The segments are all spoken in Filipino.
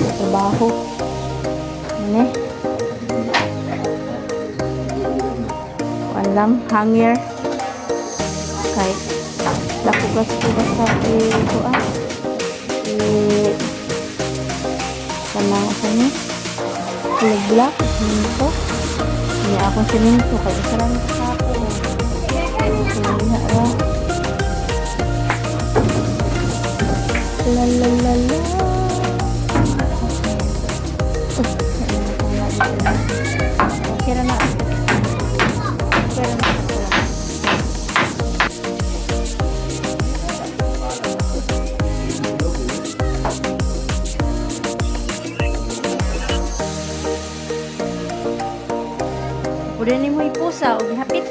sa trabaho. Ano eh? Kuan lang, hanger. Kay, dako gas ko basta i-kuan. I- kanang sa ni Bulag-bulak, siminto. Hindi akong siminto, kaya isa lang sa kapo. Kaya oh. La la la la. Okay na. Okay na. Pwede ni mo ipusa o gihapit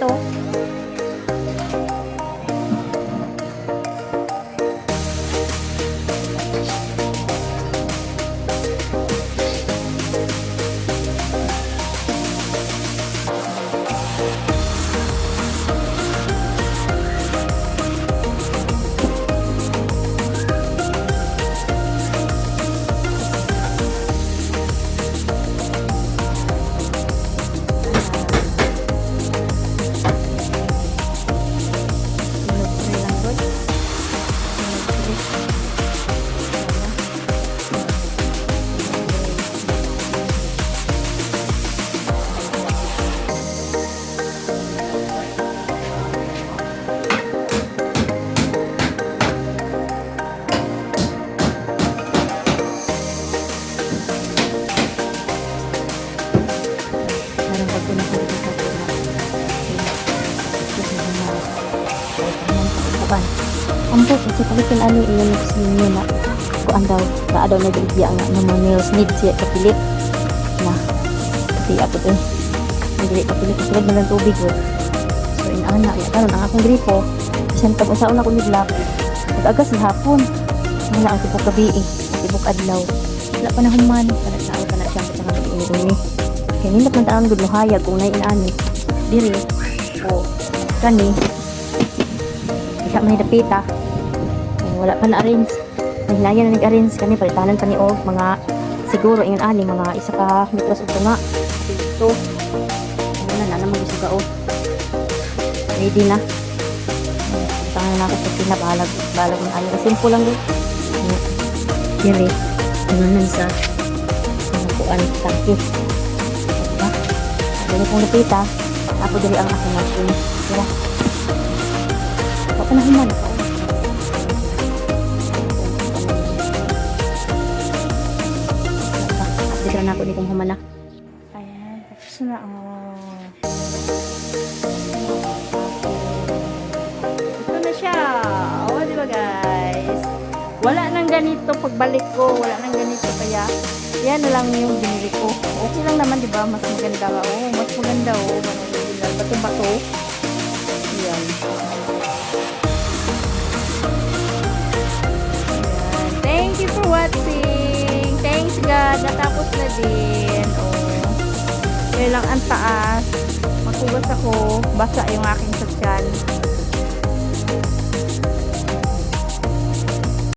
Kasi palitin ani iyan ko sa inyo na kuan daw, na daw na biligya nga na mga nails need siya kapilit. Na, kasi ako to eh. Hindi kapilit kasi rin ng tubig ko. So, inaana, ya karon ang akong gripo. Kasi pag usaon ako ni Black, pag agas sa hapon, wala ang tibok gabi eh, ang tibok adlaw. Wala pa na human, para sa ako na siya sa mga ini-ini. Kaya nindot man taon gud hayag kung na inaani. Diri, o kani, isa may dapita. Wala pa na-arrange. Nahilayan na nag-arrange kani palitanan pa ni og mga siguro ingon ani mga isa ka metros ug tunga. Dito. Ano na na gusto ka og. Ready na. Tangan na ako sa pinabalag balag ng ani simple lang din. Dili. Ano nan sa kuan tangki. Diba? Dili kong dapita. Ako dili ang akong machine. Diba? Baka na human ako. Dito na ako di kong humana. Ayan, tapos na oh. Ito na siya. Oh, di ba guys? Wala nang ganito pagbalik ko. Wala nang ganito kaya yan na lang yung binili ko. Okay lang naman, di ba? Mas maganda nga. Oh, mas maganda. Maniligal. Bato-bato. Natapos na din. Oh. Lang ang taas. Maghugas ako. Basa yung aking sakyan.